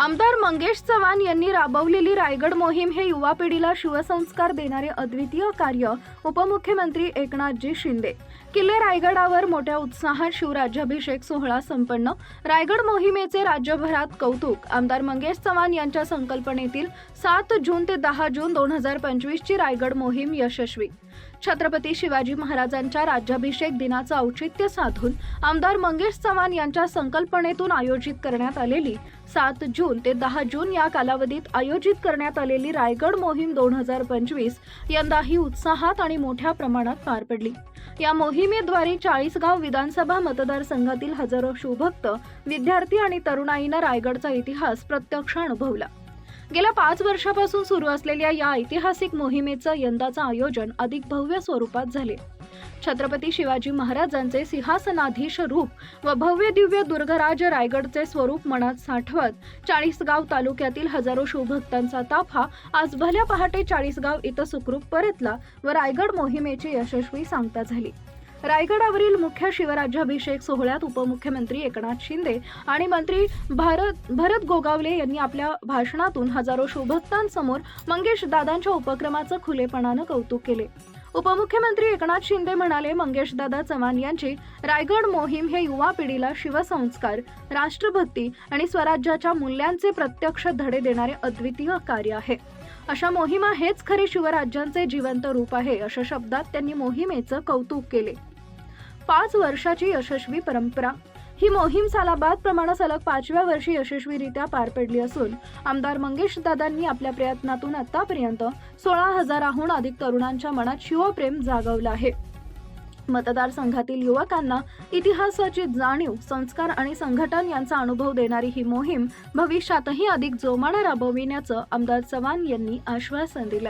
आमदार मंगेश चव्हाण यांनी राबवलेली रायगड मोहीम हे युवा पिढीला शिवसंस्कार देणारे अद्वितीय कार्य उपमुख्यमंत्री एकनाथजी शिंदे. किल्ले रायगडावर मोठ्या उत्साहात शिवराज्याभिषेक सोहळा संपन्न. रायगड मोहिमेचे राज्यभरात कौतुक. आमदार मंगेश चव्हाण यांच्या संकल्पनेतील सात जून ते दहा जून दोन हजार पंचवीसची रायगड मोहीम यशस्वी. छत्रपती शिवाजी महाराजांच्या राज्याभिषेक दिनाचं औचित्य साधून आमदार मंगेश चव्हाण यांच्या संकल्पनेतून आयोजित करण्यात आलेली सात जून ते दहा जून या कालावधीत आयोजित करण्यात आलेली रायगड मोहीम दोन हजार पंचवीस यंदाही उत्साहात आणि मोठ्या प्रमाणात पार पडली. या मोहिमेद्वारे चाळीसगाव विधानसभा मतदारसंघातील हजारो शिवभक्त विद्यार्थी आणि तरुणाईनं रायगडचा इतिहास प्रत्यक्ष अनुभवला. गेल्या पाच वर्षापासून सुरू असलेल्या या ऐतिहासिक मोहिमेचं यंदाचं आयोजन अधिक भव्य स्वरूपात झाले. छत्रपती शिवाजी महाराजांचे सिंहासनाधीश रूप व भव्य दिव्य दुर्गराज रायगडचे स्वरूप मनात साठवत चाळीसगाव तालुक्यातील हजारो शिवभक्तांचा ताफा आज भल्या पहाटे चाळीसगाव इथं सुखरूप परतला व रायगड मोहिमेची यशस्वी सांगता झाली. रायगडावरील मुख्य शिवराज्याभिषेक सोहळ्यात उपमुख्यमंत्री एकनाथ शिंदे आणि मंत्री भारत भरत गोगावले यांनी आपल्या भाषणातून हजारो शिवभक्तांसमोर मंगेश दादांच्या उपक्रमाचं खुलेपणानं कौतुक केले. उपमुख्यमंत्री एकनाथ शिंदे म्हणाले मंगेशदादा चव्हाण यांची रायगड मोहीम हे युवा पिढीला शिवसंस्कार राष्ट्रभक्ती आणि स्वराज्याच्या मूल्यांचे प्रत्यक्ष धडे देणारे अद्वितीय कार्य आहे. अशा मोहिमा हेच खरे शिवराज्यांचे जिवंत रूप आहे अशा शब्दात त्यांनी मोहिमेचं कौतुक केले. पाच वर्षाची यशस्वी परंपरा ही मोहीम सालाबाद प्रमाणे सलग पाचव्या वर्षी यशस्वीरित्या पार पडली असून आमदार मंगेश दादांनी आपल्या प्रयत्नातून आतापर्यंत सोळा हजाराहून अधिक तरुणांच्या मनात शिवप्रेम जागवलं आहे. मतदारसंघातील युवकांना इतिहासाची जाणीव संस्कार आणि संघटन यांचा अनुभव देणारी ही मोहीम भविष्यातही अधिक जोमानं राबविण्याचं आमदार चव्हाण यांनी आश्वासन दिलं.